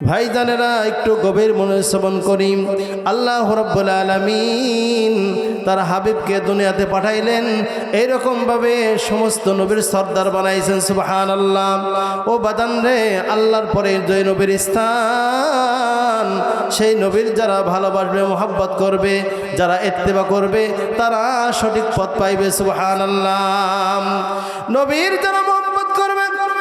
ভাইজানেরা একটু গভীর মনোশ্রবণ করি। আল্লাহ রব্বুল আলমিন তার হাবিবকে দুনিয়াতে পাঠাইলেন। এইরকমভাবে সমস্ত নবীর সর্দার বানাইছেন সুবাহান আল্লাহ ও বাদান রে, আল্লাহর পরে যে নবীর স্থান, সেই নবীর যারা ভালোবাসবে, মোহাব্বত করবে, যারা এত্তেবা করবে, তারা সঠিক পথ পাইবে সুবাহান আল্লাহ নবীর যারা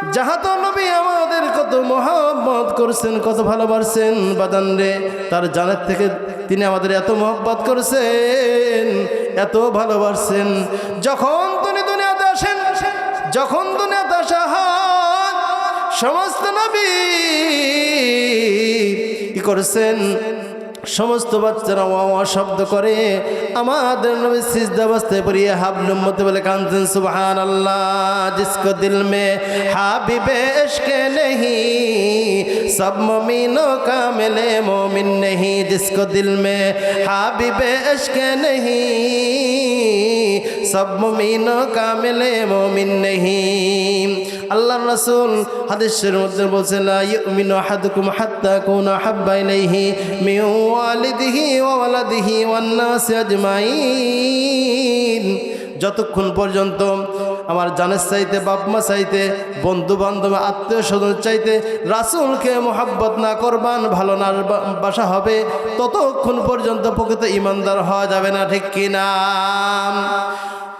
মোহাব্বত করবে যাহা তো নবী আমাদের কত মহব্বত করছেন, কত ভালোবাসছেন বাদান রে, তার জানের থেকে তিনি আমাদের এত মহব্বত করেছেন, এত ভালোবাসছেন যখন তিনি দুনিয়াতে আসেন, যখন দুনিয়াতে আসা হয়, সমস্ত নবী কি করেছেন? সমস্ত বাচ্চারা ওয়া শব্দ করে। আমাদের নবী সিজদা অবস্থায় পড়িয়ে হাবলুম মতো বলে কানতেন সুবহান আল্লাহ জিসকো দিল মে হাবিবে ইশকে নেহি, সব মমিনো কা মিলে মমিন নেহি, জিসকো দিল মে হাবিবে ইশকে নেহি, সব মমিনো কা মিলে মমিন নেহি। আল্লাহ রাসূল হাদিসের মধ্যে বলছেন লা ইউমিনু আহাদুকুম হাত্তা কুনা হাব্বা ইলাইহি মিন ওয়ালিদিহি ওয়া ওয়ালাদিহি ওয়ান নাস আজমাইন। যতক্ষণ পর্যন্ত আমার জানের চাইতে, বাপ মা চাইতে বন্ধু বান্ধব আত্মীয় স্বজন চাইতে রাসুলকে মোহাব্বত না করবান, ভালো না বাসা হবে, ততক্ষণ পর্যন্ত প্রকৃত ইমানদার হওয়া যাবে না, ঠিক কিনা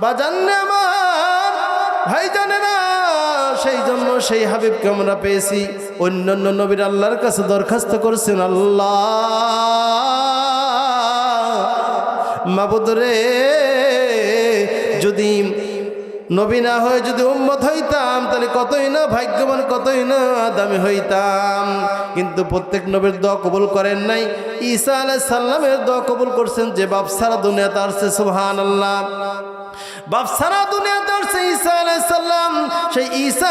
বা জানে আমার ভাই জানে না সেই জন্য সেই হাবিবকে আমরা পেয়েছি। অন্যান্য নবীর আল্লাহর কাছে দরখাস্ত করছেন, আল্লাহ রে, যদি নবী না হয়ে যদি উম্মত হইতাম, তাহলে কতই না ভাগ্যবান, কতই না দামি হইতাম। কিন্তু প্রত্যেক নবীর দোয়া কবুল করেন নাই। ঈসা আলাইহিস সালামের দোয়া কবুল করছেন যে, বাপ সারা দুনিয়াতে আসছে সুবহান আল্লাহ বাপ সারা দুনিয়াতে আসছে ঈসা আলাইহিস সালাম। সেই ঈসা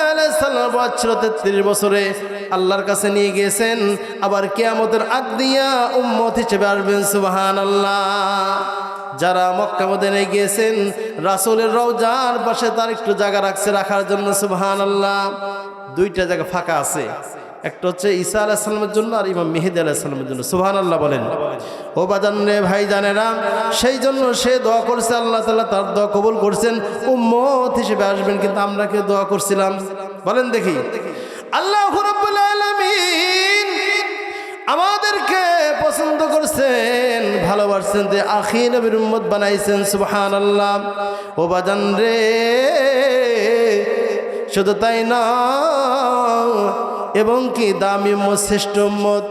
বয়স ছিল তেত্রিশ বছরে। আল্লাহর কাছে নিয়ে গিয়েছেন। আবার কেয়ামতের আগ দিয়া উম্মত হিসেবে আসবেন সুবহান আল্লাহ যারা মক্কা মদিনায় গিয়েছেন, রাসূলের রওজার পাশে তার একটু জায়গা রাখছে, রাখার জন্য সুবহান আল্লাহ দুইটা জায়গা ফাঁকা আছে। একটা হচ্ছে ঈসা আলাহ সাল্লামের জন্য আর ইমাম মেহেদি আলাহ সাল্লামের জন্য। সুবহান আল্লাহ বলেন। ও বাজান রে ভাই জানে জানেরা সেই জন্য সে দোয়া করছে, আল্লাহ তাআলা তার দোয়া কবুল করছেন। উম্মত হিসেবে আসবেন, কিন্তু আমরা কেউ দোয়া করছিলাম। বলেন দেখি। আল্লাহ আমাদেরকে পছন্দ করছেন, ভালোবাসছেন, যে আখি নবীর উম্মত বানাইছেন সুবহান আল্লাহ ও বাজান রে শুধু তাই না এবং কি দামি উম্মত, শ্রেষ্ঠ উম্মত?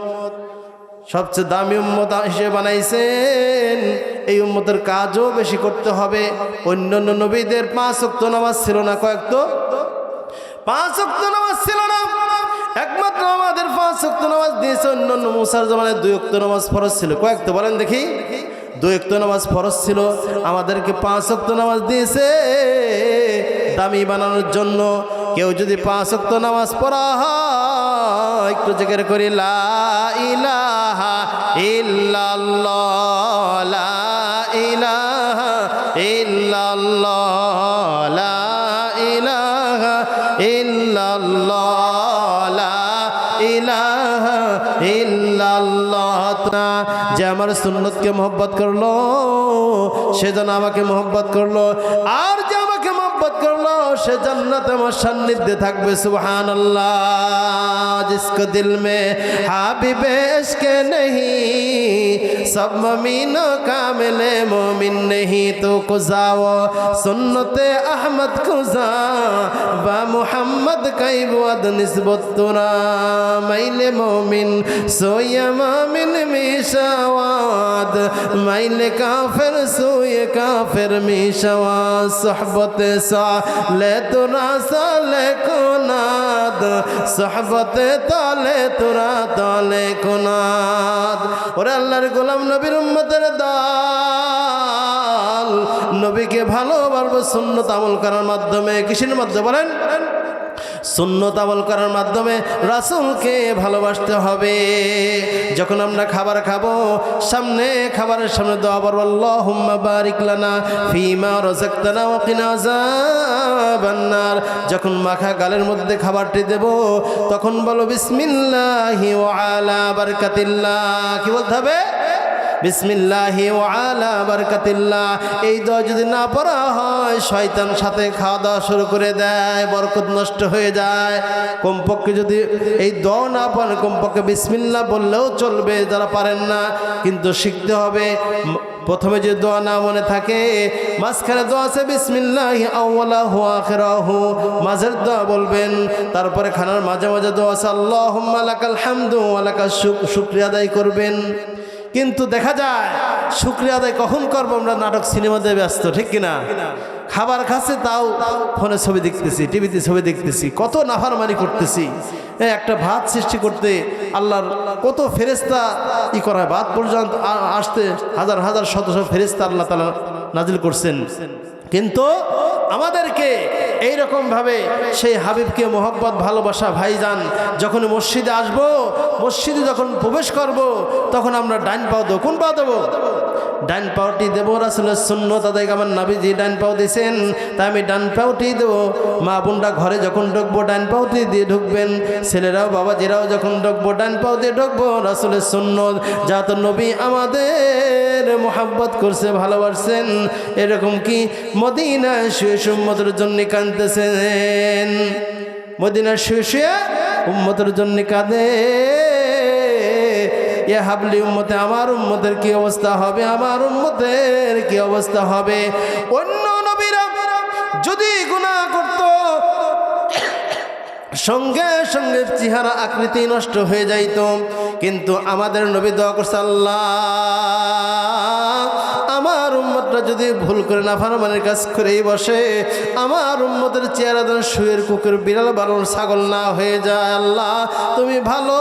সবচেয়ে দামি উম্মত হিসেবে বানাইছেন। এই উম্মতের কাজও বেশি করতে হবে। অন্যান্য নবীদের পাঁচ অক্ত নামাজ ছিল না কয়েক তো? পাঁচ অক্ত নামাজ ছিল না। একমাত্র আমাদের পাঁচ অক্ত নামাজ দিয়েছে অন্যান্য মুসার জমানের দুই অক্ত নামাজ ফরজ ছিল। কয়েক তো বলেন দেখি। দুই অক্ত নামাজ ফরজ ছিল। আমাদেরকে পাঁচ অক্ত নামাজ দিয়েছে দামি বানানোর জন্য। কেউ যদি পাঁচ অক্ত নামাজ পড়া হয় একটু জিজ্ঞেস করি, লা যে আমার সুন্নতকে মোহব্বত করল, সে যেন আমাকে মোহব্বত করল। আর যে সে জান্নাত আমার সান্নিধ্যে থাকবে সুহান দিল মে সব মমিন তো কুজাও সুন্নতে আহমদ বা মাইলে মমিন সোয়া মিশাওয়াদ, মাইলে কাফের সোয়ে কাফের মিশাওয়া সোহবতে সালে তোরা সালে কোনাদ সাহবতে তালে তোরা তালে কোনাদ ওরে আল্লাহর গোলাম নবীর উম্মতের দাল। নবীকে ভালোবাসবো, সুন্নত আমল করার মাধ্যমে, কিসের মাধ্যমে বলেন? সুন্নত আমল করার মাধ্যমে রাসুলকে ভালোবাসতে হবে। যখন আমরা খাবার খাব, সামনে খাবারের সামনে দোয়া বলব আল্লাহুম্মা বারিক লানা ফিমা রাযাকতানা ওয়া যখন মাখা গালের মধ্যে খাবারটি দেব, তখন বলো, বিসমিল্লাহি ওয়া আলা বারাকাতিল্লাহ। কি বলতে হবে? বিসমিল্লাহি ওয়ালা বারকাতিল্লাহ। এই দোয়া যদি না পড়া হয়, শয়তান সাথে খাওয়া দাওয়া শুরু করে দেয়, বরকত নষ্ট হয়ে যায়। কমপক্ষে যদি এই দোয়া না পড়েন, কমপক্ষে বিসমিল্লাহ বললেও চলবে, যারা পারেন না, কিন্তু শিখতে হবে। প্রথমে যে দোয়া না মনে থাকে, মাঝখানে দোয়া আছে, বিসমিল্লাহি আউওয়ালাহু আখিরাহু। মাঝের দোয়া বলবেন, তারপরে খানার মাঝে মাঝে দোয়া আছে, আল্লাহুম্মা লাকাল হামদু ওয়া লাকাশ শুক- আদায় করবেন। কিন্তু দেখা যায়, শুক্রিয়া আদায় কখন করব আমরা নাটক সিনেমাতে ব্যস্ত, ঠিক কিনা? খাবার খাচ্ছে তাও ফোনে ছবি দেখতেছি, টিভিতে ছবি দেখতেছি, কত নাফারমানি করতেছি। একটা ভাত সৃষ্টি করতে আল্লাহর কত ফেরেস্তা ই করা ভাত পর্যন্ত আসতে হাজার হাজার শত শত ফেরেস্তা আল্লাহ তালা নাজিল করছেন। কিন্তু আমাদেরকে এইরকম ভাবে সেই হাবিবকে মোহব্বত, ভালোবাসা, ভাইজান যখন মসজিদে আসব, মসজিদে যখন প্রবেশ করব, তখন আমরা ডাইন পাও দেবো। কোন পাও দেবো? ডাইন পাওটি দেবো, রাসুলের শূন্য তাদেরকে আমার নাবিজি ডাইন পাও দিয়েছেন তাই আমি ডান পাওটি দেবো। মা বোনরা ঘরে যখন ঢুকবো, ডাইন পাওটি দিয়ে ঢুকবেন। ছেলেরাও, বাবাজিরাও যখন ঢুকবো, ডাইন পাও দিয়ে ঢুকবো। রাসুলের শূন্য যা তো নবী আমাদের মোহাব্বত করছে, ভালোবাসছেন। এরকম কি মদিনায় শুয়ে সুম্মতের জন্য কাঁদতেছেন। মদিনায় শুয়ে শুয়ে উম্মতের জন্য কাঁদে। এ হাবলি উম্মতে, আমার উম্মতের কি অবস্থা হবে? আমার উম্মতের কি অবস্থা হবে? অন্য নবীরা যদি গুনাহ করত, সঙ্গে সঙ্গে চেহারা আকৃতি নষ্ট হয়ে যাইত। কিন্তু আমাদের নবী দোয়া করছে আল্লাহ। আমার যদি ভুল করে না ফারমানের কাজ করেই বসে, আমার উম্মতের চেহারা যেন শুয়ের কুকুর, বিড়াল বারণ ছাগল না হয়ে যায়, আল্লাহ, তুমি ভালো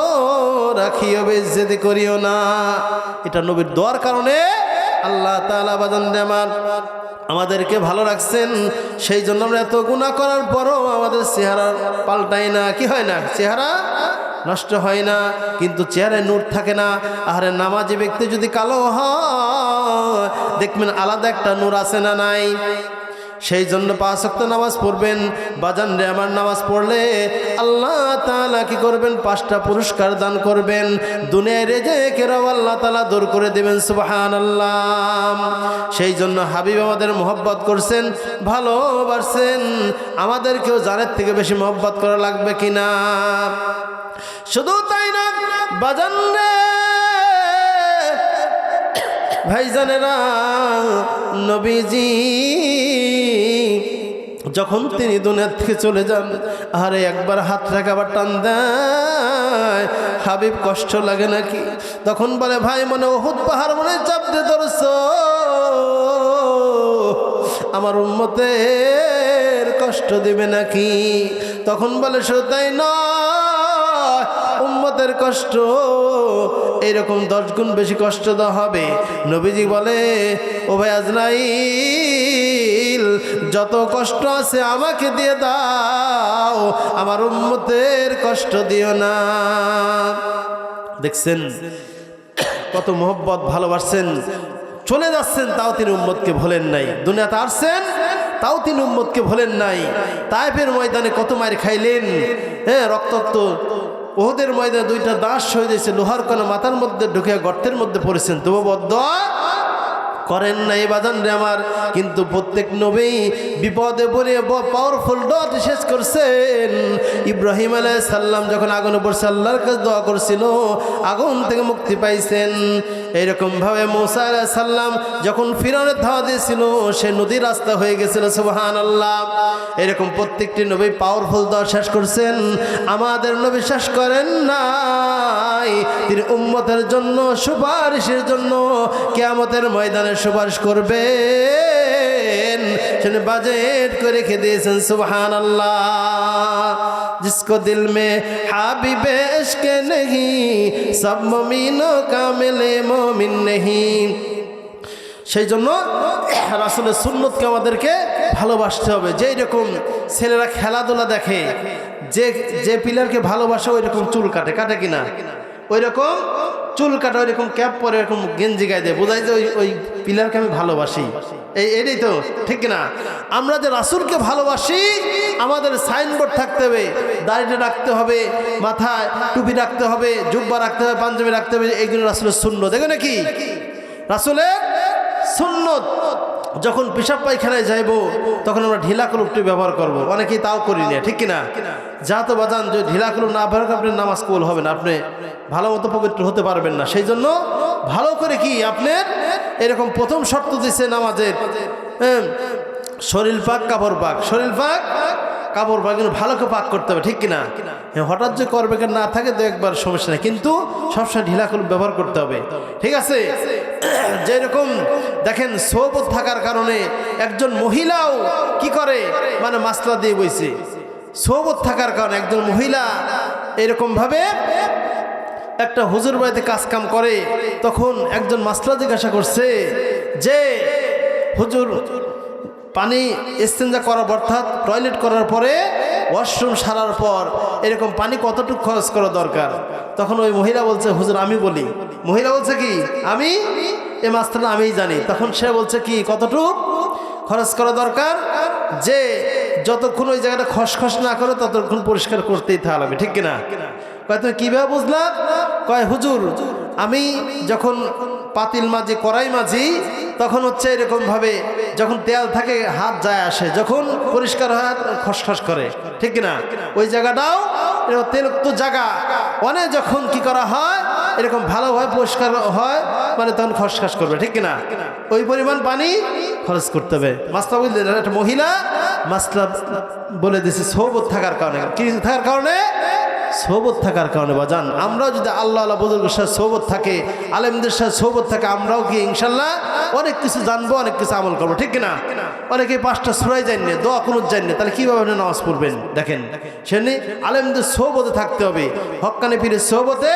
রাখিও বেজ্জেদি করিও না। এটা নবীর দোয়ার কারণে আল্লাহ তালা বাজান আমার, আমাদেরকে ভালো রাখছেন সেই জন্য আমরা এত গুণা করার পরও আমাদের চেহারা পাল্টাই না। কি হয় না? চেহারা নষ্ট হয় না, কিন্তু চেহারায় নূর থাকে না। আরে নামাজি ব্যক্তি যদি কালো হয়, দেখবেন আলাদা একটা নূর আছে না নাই? সেই জন্য পাঁচ ওয়াক্ত নামাজ পড়বেন। বাজান রে, আমার নামাজ পড়লে আল্লাহ তালা কি করবেন? পাঁচটা পুরস্কার দান করবেন। দুনিয়ায় রেজে কেরাও আল্লাহ তালা দূর করে দেবেন সুবাহান আল্লাহ সেই জন্য হাবিব আমাদের মোহব্বত করছেন, ভালোবাসছেন। আমাদেরকেও জানের থেকে বেশি মোহব্বত করা লাগবে কিনা? শুধু তাই না, বাজান রে, ভাইজানেরা, নবীজি, যখন তিনি দুনিয়ার থেকে চলে যান, আরে একবার হাত রেখে আবার টান দেয়। হাবিব কষ্ট লাগে নাকি? তখন বলে, ভাই, মনে ওহুদ পাহাড় মনে চাপ দিয়ে ধরছ। আমার উন্মতের কষ্ট দিবে নাকি? তখন বলে, শুধু তাই নয় উম্মতের কষ্ট, এরকম দশ গুণ বেশি কষ্ট দেওয়া হবে। নবীজি বলে, ও ভাই আজরাইল যত কষ্ট আছে আমাকে দিয়ে দাও, আমার উম্মতের কষ্ট দিও না। দেখছেন, কত মোহব্বত, ভালোবাসছেন, চলে যাচ্ছেন, তাও তিনি উম্মতকে ভোলেন নাই। দুনিয়াতে আসছেন, তাও তিনি উম্মতকে ভোলেন নাই। তাইফের ময়দানে কত মায়ের খাইলেন হ্যাঁ রক্তাক্ত ওহদের ময়দানে দুইটা দাস হয়ে দিয়েছে লোহার কোনো মাথার মধ্যে ঢুকে গর্তের মধ্যে পড়েছেন। তবু বদ্ধ। করেন নাই বাজান রে আমার। কিন্তু প্রত্যেক নবী বিপদে পড়ে পাওয়ারফুল ডট শেষ করছেন। ইব্রাহিম আলাইহিস সাল্লাম যখন আগুনে পড়ছে, আল্লাহর কাছে দোয়া করছিল, আগুন থেকে মুক্তি পাইছেন। এইরকম ভাবে মৌসা আলাইহিস সাল্লাম যখন ফিরনের ধাওয়া দিয়েছিল, সে নদীর রাস্তা হয়ে গেছিল সুবহান আল্লাহ এরকম প্রত্যেকটি নবী পাওয়ারফুল দোয়া শেষ করছেন। আমাদের নবী শেষ করেন নাই তিনি উম্মতের জন্য সুপারিশের জন্য কেয়ামতের ময়দানে সুপারিশ করবেন সেটা বাজেট করে রেখে দিয়েছেন সুবহান আল্লাহ जिसको दिल में हाबिब इश्क नहीं सब मोमिनों का मिले मोमिन नहीं সেই জন্য রাসুলের সুন্নতকে আমাদেরকে ভালোবাসতে হবে যেই রকম ছেলেরা খেলাধুলা দেখে যে যে পিলারকে ভালোবাসে ওই রকম চুল কাটে কাটে কিনা ওই রকম চুল কাটা ওই রকম ক্যাপ পরে এরকম গেঞ্জি গায়ে দেয় বোঝাই যে ওই ওই পিলারকে আমি ভালোবাসি। এই, এটাই তো, ঠিক না আমরা যে রাসুলকে ভালোবাসি, আমাদের সাইনবোর্ড থাকতে হবে, দাড়িটা রাখতে হবে, মাথায় টুপি রাখতে হবে, জুব্বা রাখতে হবে, পাঞ্জাবি রাখতে হবে এইগুলো রাসুলের শূন্য দেখো নাকি? রাসুলের সুন্নত। যখন পেশাব পায়খানায় যাইব তখন আমরা ঢিলা কলুপটি ব্যবহার করব। অনেকেই তাও করি না ঠিক কিনা? যা তো বাজান যে ঢিলা কলুপ না ব্যবহার আপনি নামাজ কবুল হবে না। আপনি ভালো মতো পবিত্র হতে পারবেন না। সেই জন্য ভালো করে কি আপনার এরকম প্রথম শর্ত দিচ্ছে নামাজের হ্যাঁ, শরীর পাক কাপড় পাক। শরীর পাক কাপড় কিন্তু ভালো করে পাক করতে হবে, ঠিক কিনা? হঠাৎ যে করবে না থাকে তো একবার সমস্যা নেই, কিন্তু সবসময় ঢিলা কলুপ ব্যবহার করতে হবে, ঠিক আছে? যেরকম দেখেন সৌবত থাকার কারণে একজন মহিলাও কি করে? মানে মাসলা দিয়ে বইছে। সৌবত থাকার কারণে একজন মহিলা এরকম ভাবে একটা হুজুর বাড়িতে কাজ কাম করে, তখন একজন মাসলা জিজ্ঞাসা করছে যে, হুজুর পানি এক্সচেঞ্জা করার অর্থাৎ টয়লেট করার পরে ওয়াশরুম সারার পর এরকম পানি কতটুকু খরচ করা দরকার? তখন ওই মহিলা বলছে, হুজুর, আমি বলি। মহিলা বলছে কি, আমি? এ মাছটা আমিই জানি। তখন সে বলছে কি, কতটুক খরচ করা দরকার? যে যতক্ষণ ওই জায়গাটা খসখস না করে, ততক্ষণ পরিষ্কার করতেই থাকবে ঠিক কিনা? কয়, তুমি কীভাবে বুঝলা? কয়, হুজুর, আমি যখন পাতিল মাঝি কড়াই মাঝি তখন হচ্ছে এরকম ভাবে যখন তেল থাকে, হাত যায় আসে, যখন পরিষ্কার হয় খসখস করে। ঠিক কিনা? ওই জায়গাটাও তেলুক্ত জায়গা। অনেক যখন কি করা হয়, এরকম ভালোভাবে পরিষ্কার হয় মানে তখন খসখস করবে। ঠিক কিনা? ওই পরিমাণ পানি খরচ করতে হবে। মাস্তা বুঝলেন একটা মহিলা মাস্তা বলে দিছে, সৌবত থাকার কারণে। কি থাকার কারণে? সোবত থাকার কারণে বাজান, আমরাও যদি আল্লাহ আল্লাহ বুজুর্গের সাথে সোবত থাকে, আলেমদের সাথে সোবত থাকে, আমরাও কি ইনশাল্লাহ অনেক কিছু জানব, অনেক কিছু আমল করব, ঠিক কিনা? অনেকে পাঁচটা সুরাই যাননি দোয়া কোনো যাননি তাহলে কীভাবে আপনি নামাজ পড়বেন? দেখেন সেনি আলেমদের সোবতে থাকতে হবে, হকানে ফিরে সোবতে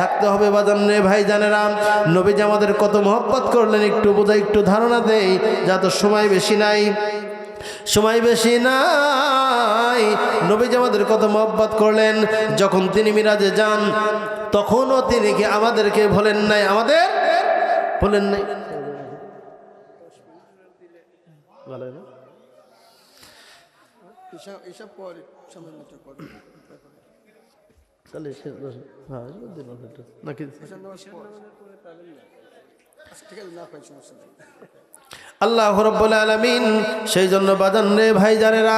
থাকতে হবে বাজান, রে ভাই জানেরাম নবীজি আমাদের কত মহব্বত করলেন, একটু বোঝাই একটু ধারণা দেই যা তো সময় বেশি নাই। সময় বেশি নাই। নবীজি আমাদের কত মহব্বত করলেন। যখন তিনি মিরাজে যান তখনও তিনি কি আমাদেরকে বলেন নাই? আমাদের বলেন। নাই হ্যাঁ একটু। নাকি? আল্লাহ রব্বুল আলমিন সেই জন্য বাজান রে ভাই জানেরা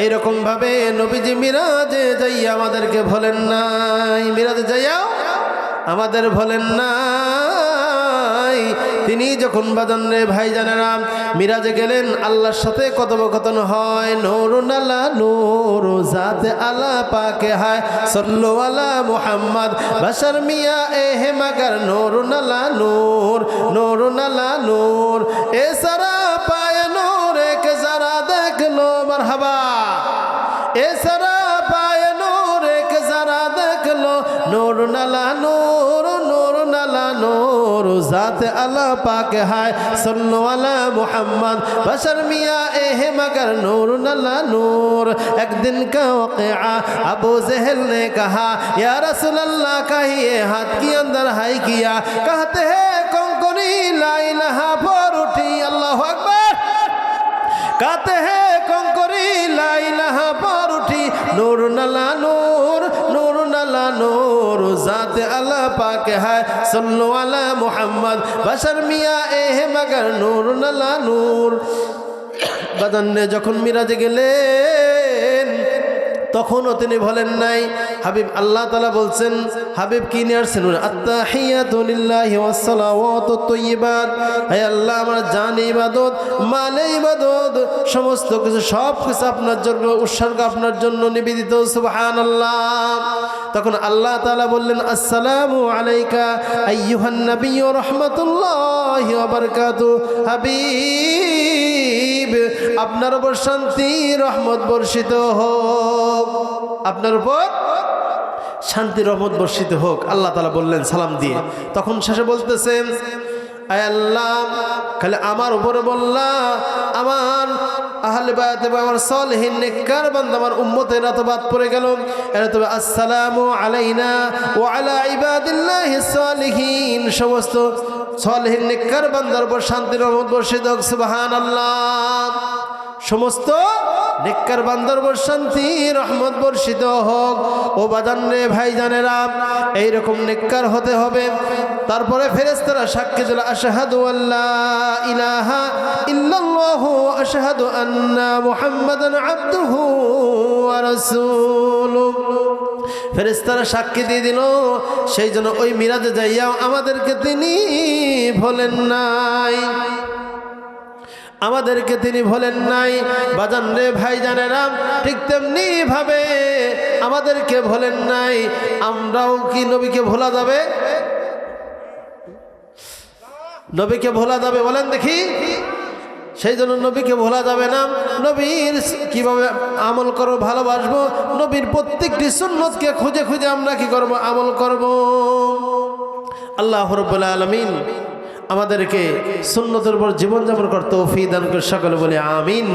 এইরকম ভাবে নবীজি মিরাজে যাইয়া আমাদেরকে ভোলেন নাই। মিরাজে যাইয়াও আমাদের ভোলেন নাই। তিনি যখন বাজান রে ভাই জানেরা মিরাজে গেলেন, আল্লাহর সাথে কথোপকথন হয় নূরুন আলা নূর, জাতে আলা পাকে হায়, সল্লু আলা মুহাম্মদ, বাশার মিয়া এহে মাগার নূরুন আলা নূর নূরুন আলা নূর, এ সারা পায় নূর, এক যারা দেখল মারহাবা, এ সারা পায় নূর, এক যারা দেখল, নূর নালা নূর রোজাত আল্লাহ পাক হায় সন্নু আলা মুহাম্মদ। বশর মিয়া এ হে মগর নূর নলা নূর। একদিন কা ওয়াকিআ আবু জাহল নে কহা, ইয়া রাসূলুল্লাহ, কাহি এ হাত কি আন্দর হাই কিয়া? কহতে হে কোনকনি লা ইলাহা ফর উঠি, আল্লাহু আকবার। কহতে হে কোনকনি লা ইলাহা ফর উঠি, নূর নলা নূর নূর নূর জাতে আল্লাহ পাক হায়, সল্লু আলা মুহাম্মদ। বশর মিয়া এহে মগর নূর, নলা নূর। বাদান্নে যখন মিরাজে গেলেন, তখনও তিনি বলেন নাই হাবিব আল্লাহ তালা বলছেন, হাবিব কি নিয়ে আসছেন হে আল্লাহ, আমার সমস্ত কিছু সব কিছু আপনার জন্য, উৎসর্গ আপনার জন্য নিবেদিত, সুবহানাল্লাহ। তখন আল্লাহ তাআলা বললেন, আসসালামু আলাইকা রাহমাতুল্লাহি হাবিব আপনার উপর শান্তি, রহমত বর্ষিত হোক। আপনার উপর শান্তি, রহমত বর্ষিত হোক। আল্লাহ তালা বললেন, সালাম দিয়ে। তখন শেষে বলতেছেন খালি আমার উপরে বললা, আমার আহলে আমার সলহীন নেককার বান্দা, আমার উম্মতের এত বাদ পড়ে গেল। এরা তবে, আসসালামু আলাইনা ও আলা ইবাদিল্লাহ সলিহীন সমস্ত সলহীন নেককার বান্দার উপর শান্তির রহমত বর্ষিত হোক, সুবহানাল্লাহ। সমস্ত নেককার বান্দার উপর শান্তি রহমত বর্ষিত হোক। ও বাদান রে ভাই জানেরা এইরকম নেককার হতে হবে। তারপরে ফেরেস্তারা সাক্ষী দিল, আশহাদু আল্লাহ ইলাহা ইল্লাল্লাহু আশহাদু আন্না মুহাম্মাদান আবদুহু ওয়া রাসূলুহু। ফেরেস্তারা সাক্ষী দিয়ে দিল, সেই জন্য ওই মিরাজে যাইয়া আমাদেরকে তিনি ভোলেন নাই। আমাদেরকে তিনি ভোলেন নাই। বাজান রে ভাই জানেরা ঠিক তেমনি ভাবে আমাদেরকে ভোলেন নাই। আমরাও কি নবীকে ভোলা যাবে? নবীকে ভোলা যাবে বলেন দেখি। সেই জন্য নবীকে ভোলা যাবে না। নবীর কীভাবে আমল করো ভালোবাসবো? নবীর প্রত্যেকটি সুন্নতকে খুঁজে খুঁজে আমরা কি করব? আমল করব। আল্লাহ রব্বুল্লা আলমিন আমাদেরকে সুন্নতের উপর জীবনযাপন করতে ফি দান করে সকলে বলে আমিন।